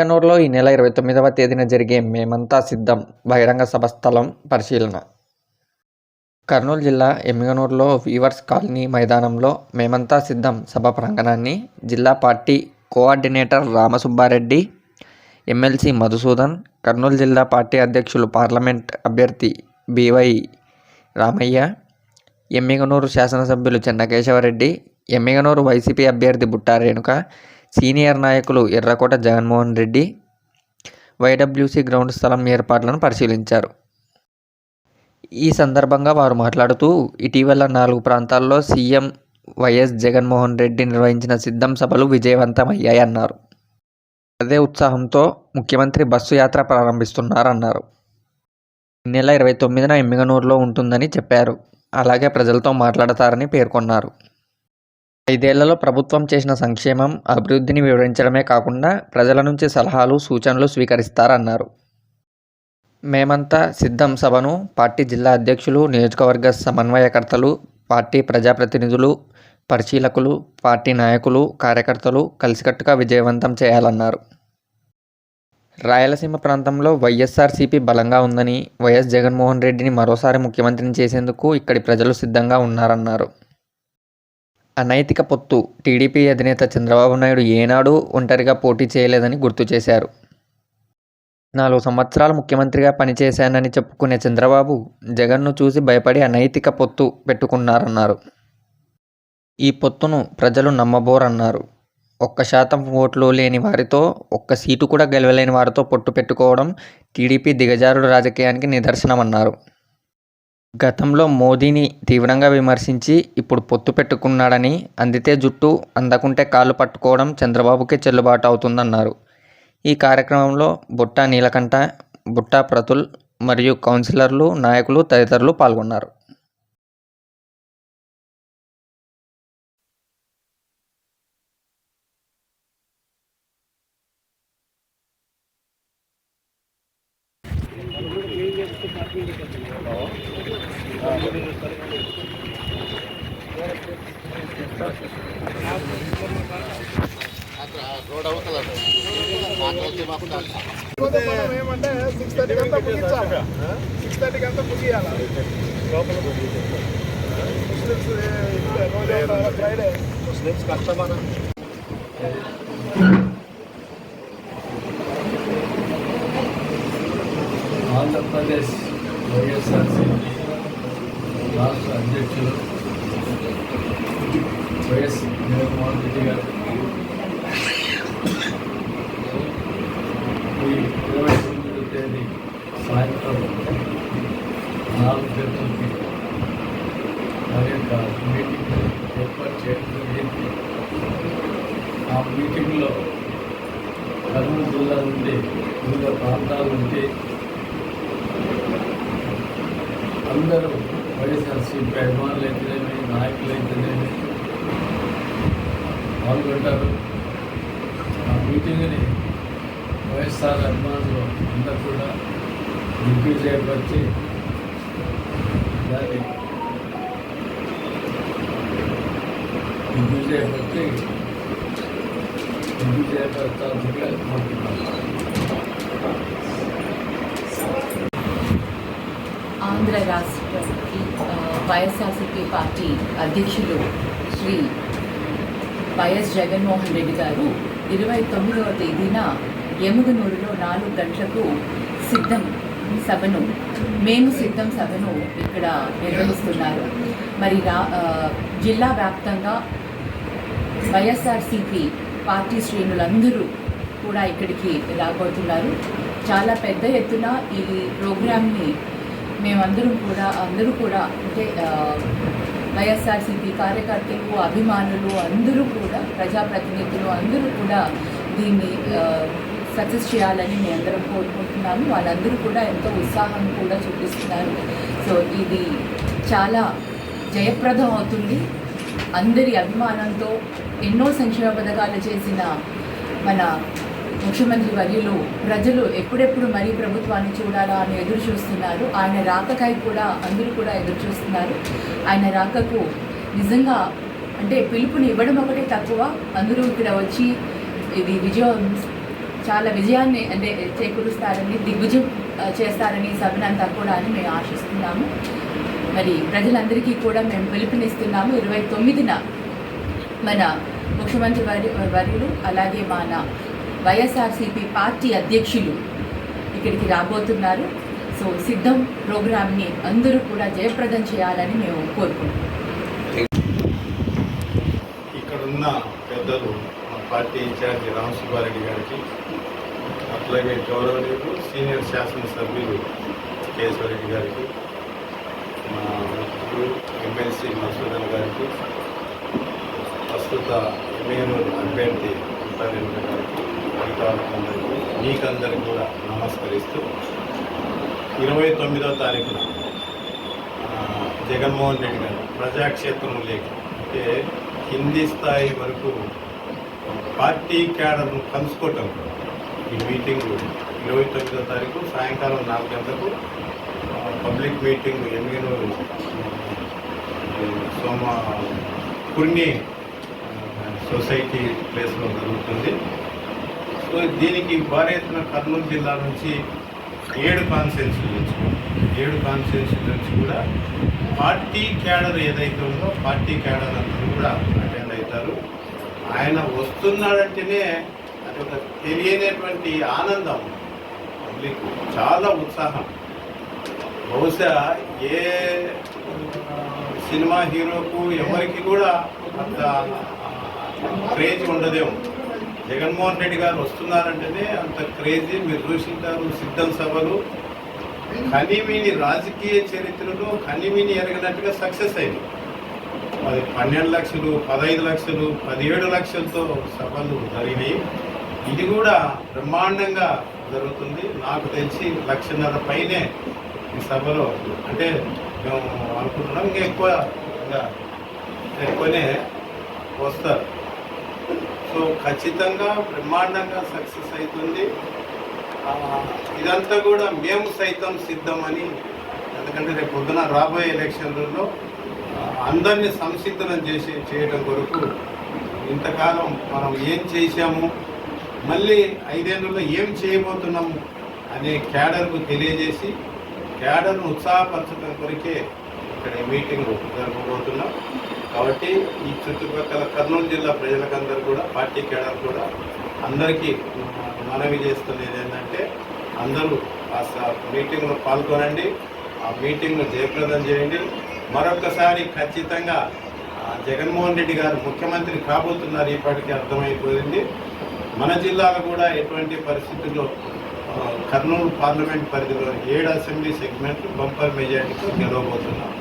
మేఘనూరులో ఈ నెల ఇరవై తొమ్మిదవ తేదీన జరిగే మేమంతా సిద్ధం బహిరంగ సభ స్థలం పరిశీలన. కర్నూలు జిల్లా ఎమ్మిగనూరులో వీవర్స్ కాలనీ మైదానంలో మేమంతా సిద్ధం సభ ప్రాంగణాన్ని జిల్లా party coordinator Ramasubbareddy MLC Madhusudan Kurnool జిల్లా పార్టీ అధ్యక్షులు పార్లమెంట్ అభ్యర్థి బివై రామయ్య ఎమ్మిగనూరు శాసనసభ్యులు చెన్నకేశవరెడ్డి ఎమ్మిగనూరు వైసీపీ అభ్యర్థి బుట్టా రేణుక సీనియర్ నాయకులు ఎర్రకోట జగన్మోహన్ రెడ్డి వైడబ్ల్యూసీ గ్రౌండ్ స్థలం ఏర్పాట్లను పరిశీలించారు. ఈ సందర్భంగా వారు మాట్లాడుతూ ఇటీవల నాలుగు ప్రాంతాల్లో సీఎం వైఎస్ జగన్మోహన్ రెడ్డి నిర్వహించిన సిద్ధం సభలు విజయవంతమయ్యాయన్నారు. అదే ఉత్సాహంతో ముఖ్యమంత్రి బస్సు యాత్ర ప్రారంభిస్తున్నారన్నారు. నెల ఇరవై తొమ్మిదిన ఎమ్మిగనూరులో ఉంటుందని చెప్పారు. అలాగే ప్రజలతో మాట్లాడతారని పేర్కొన్నారు. ఐదేళ్ళలో ప్రభుత్వం చేసిన సంక్షేమం అభివృద్ధిని వివరించడమే కాకుండా ప్రజల నుంచి సలహాలు సూచనలు స్వీకరిస్తారన్నారు. మేమంతా సిద్ధం సభను పార్టీ జిల్లా అధ్యక్షులు నియోజకవర్గ సమన్వయకర్తలు పార్టీ ప్రజాప్రతినిధులు పరిశీలకులు పార్టీ నాయకులు కార్యకర్తలు కలిసికట్టుగా విజయవంతం చేయాలన్నారు. రాయలసీమ ప్రాంతంలో వైఎస్ఆర్సీపీ బలంగా ఉందని వైఎస్ జగన్మోహన్ రెడ్డిని మరోసారి ముఖ్యమంత్రిని చేసేందుకు ఇక్కడి ప్రజలు సిద్ధంగా ఉన్నారన్నారు. అనైతిక పొత్తు. టీడీపీ అధినేత చంద్రబాబు నాయుడు ఏనాడు ఒంటరిగా పోటీ చేయలేదని గుర్తు చేశారు. నాలుగు సంవత్సరాలు ముఖ్యమంత్రిగా పనిచేశానని చెప్పుకునే చంద్రబాబు జగన్ను చూసి భయపడి అనైతిక పొత్తు పెట్టుకున్నారన్నారు. ఈ పొత్తును ప్రజలు నమ్మబోరన్నారు. ఒక్క శాతం ఓట్లు లేని వారితో ఒక్క సీటు కూడా గెలవలేని వారితో పొట్టు పెట్టుకోవడం టీడీపీ దిగజారుడు రాజకీయానికి నిదర్శనమన్నారు. గతంలో మోదీని తీవ్రంగా విమర్శించి ఇప్పుడు పొత్తు పెట్టుకున్నాడని అందితే జుట్టు అందకుంటే కాళ్ళు పట్టుకోవడం చంద్రబాబుకే చెల్లుబాటు అవుతుందన్నారు. ఈ కార్యక్రమంలో బుట్టా నీలకంఠ బుట్టా ప్రతుల్ మరియు కౌన్సిలర్లు నాయకులు తదితరులు పాల్గొన్నారు. కాకపోతే మనం ఏమంటే సిక్స్ థర్టీకి అంతా ముగించాలి. సిక్స్ థర్టీకి అంతా ముగియాలి. ముస్లిమ్స్ ఫ్రైడే ముస్లిమ్స్ కష్టమన? ఆంధ్రప్రదేశ్ వైఎస్ఆర్సీపీ రాష్ట్ర అధ్యక్షులు వైఎస్ జగన్మోహన్ రెడ్డి గారు ఈ ఇరవై తొమ్మిదో తేదీ సాయంత్రం నాలుగు గంటలకి వారి యొక్క మీటింగ్ ఏర్పాటు చేయడం జరిగింది ఆ మీటింగ్లో జిల్లాలు ఉంటే వివిధ ప్రాంతాలు ఉంటే అందరూ వైఎస్ఆర్సీపీ అభిమానులు అయితేనేమి నాయకులు అయితేనేమి పాల్గొంటారు. ఆ మీటింగ్ని వైఎస్ఆర్ అభిమానులు అందరూ కూడా దిగ్విజయపరిచి దాన్ని దిగ్విజయపరిచి ఆంధ్ర రాష్ట్రకి వైఎస్ఆర్సీపీ పార్టీ అధ్యక్షులు శ్రీ వైఎస్ జగన్మోహన్ రెడ్డి గారు ఇరవై తొమ్మిదవ తేదీన ఎముగనూరులో నాలుగు గంటలకు సిద్ధం సభను మేము సిద్ధం సభను ఇక్కడ నిర్వహిస్తున్నారు. మరి రా జిల్లా వ్యాప్తంగా వైఎస్ఆర్సీపీ పార్టీ శ్రేణులందరూ కూడా ఇక్కడికి రాబోతున్నారు. చాలా పెద్ద ఎత్తున ఈ ప్రోగ్రామ్ని మేమందరం కూడా అందరూ కూడా అంటే వైఎస్ఆర్సీపీ కార్యకర్తలు అభిమానులు అందరూ కూడా ప్రజాప్రతినిధులు అందరూ కూడా దీన్ని సక్సెస్ చేయాలని మేము అందరం కోరుకుంటున్నాము. వాళ్ళందరూ కూడా ఎంతో ఉత్సాహం కూడా చూపిస్తున్నారు. సో ఇది చాలా జయప్రదం అవుతుంది. అందరి అభిమానంతో ఎన్నో సంక్షేమ పథకాలు చేసిన మన ముఖ్యమంత్రి వర్యులు ప్రజలు ఎప్పుడెప్పుడు మరీ ప్రభుత్వాన్ని చూడాలా అని ఎదురు చూస్తున్నారు. ఆయన రాకకై కూడా అందరూ కూడా ఎదురు చూస్తున్నారు. ఆయన రాకకు నిజంగా అంటే పిలుపుని ఇవ్వడం ఒకటే తక్కువ. అందరూ ఇక్కడ వచ్చి ఇది విజయం చాలా విజయాన్ని అంటే చేకూరుస్తారని దిగ్విజయం చేస్తారని సభనంతా కూడా అని మేము ఆశిస్తున్నాము. మరి ప్రజలందరికీ కూడా మేము పిలుపునిస్తున్నాము. ఇరవై తొమ్మిదిన మన ముఖ్యమంత్రి వారి వర్యులు అలాగే మన వైఎస్ఆర్సీపీ పార్టీ అధ్యక్షులు ఇక్కడికి రాబోతున్నారు. సో సిద్ధం ప్రోగ్రామ్ని అందరూ కూడా జయప్రదం చేయాలని మేము కోరుకుంటున్నాం. ఇక్కడున్న పెద్దలు మా పార్టీ ఇన్ఛార్జి రామసుబ్బారెడ్డి గారికి అట్లాగే గౌరవనీయులు సీనియర్ శాసనసభ్యులు కేశవరెడ్డి గారికి మా ఎమ్మెల్సీ మసూదన్ గారికి ప్రస్తుత ఎమ్మెల్యేలు అభ్యర్థి ఉంటారెడ్డి గారికి అధికారులందరికీ మీకందరికీ కూడా నమస్కరిస్తూ ఇరవై తొమ్మిదో తారీఖున జగన్మోహన్ రెడ్డి గారు ప్రజాక్షేత్రంలోకి అంటే కింది స్థాయి వరకు పార్టీ క్యాడర్ను కలుసుకోవటం. ఈ మీటింగ్ ఇరవై తొమ్మిదో తారీఖు సాయంకాలం నాలుగు గంటలకు పబ్లిక్ మీటింగ్ ఎమ్మెల్యేలు సోమ కుర్ని సొసైటీ ప్లేస్లో జరుగుతుంది. సో దీనికి భారీ ఎత్తున కర్నూలు జిల్లా నుంచి ఏడు కాన్స్టిట్యూన్సీ నుంచి ఏడు కాన్స్టిట్యూన్సీ నుంచి కూడా పార్టీ క్యాడర్ ఏదైతే ఉందో పార్టీ క్యాడర్ అందరూ కూడా అటెండ్ అవుతారు. ఆయన వస్తున్నాడంటేనే అది ఒక తెలియనేటువంటి ఆనందం. పబ్లిక్ చాలా ఉత్సాహం. బహుశా ఏ సినిమా హీరోకు ఎవరికి కూడా అంత క్రేజ్ ఉండదేమో. జగన్మోహన్ రెడ్డి గారు వస్తున్నారంటేనే అంత క్రేజీ మీరు చూసింటారు సిద్ధం సభలు. కనివిని రాజకీయ చరిత్రలో కనివిని ఎరగనట్టుగా సక్సెస్ అయింది. అది పన్నెండు లక్షలు పదహైదు లక్షలు పదిహేడు లక్షలతో సభలు జరిగినాయి. ఇది కూడా బ్రహ్మాండంగా జరుగుతుంది. నాకు తెలిసి లక్షన్నర పైనే ఈ సభలో అంటే మేము అనుకుంటున్నాం ఇంకా ఎక్కువ ఇంకా ఎక్కువనే వస్తారు. సో ఖచ్చితంగా బ్రహ్మాండంగా సక్సెస్ అవుతుంది. ఇదంతా కూడా మేము సైతం సిద్ధమని ఎందుకంటే రేపు పొద్దున రాబోయే ఎలక్షన్లలో అందరినీ సంసిద్ధనం చేసి చేయడం కొరకు ఇంతకాలం మనం ఏం చేశాము మళ్ళీ ఐదేళ్ళలో ఏం చేయబోతున్నాము అనే క్యాడర్కు తెలియజేసి క్యాడర్ను ఉత్సాహపరచడం కొరకే ఇక్కడ మీటింగ్ జరగబోతున్నాం. కాబట్టి ఈ చుట్టుపక్కల కర్నూలు జిల్లా ప్రజలకందరూ కూడా పార్టీ కేడర్ కూడా అందరికీ మనవి చేస్తున్నది ఏంటంటే అందరూ ఆ స- మీటింగ్లో పాల్గొనండి ఆ మీటింగ్ను జయప్రదం చేయండి. మరొకసారి ఖచ్చితంగా జగన్మోహన్ రెడ్డి గారు ముఖ్యమంత్రి కాబోతున్నారు ఇప్పటికీ అర్థమైపోయింది. మన జిల్లాలో కూడా ఎటువంటి పరిస్థితుల్లో కర్నూలు పార్లమెంట్ పరిధిలో ఏడు అసెంబ్లీ సెగ్మెంట్లు బంపర్ మెజార్టీతో గెలవబోతున్నాం.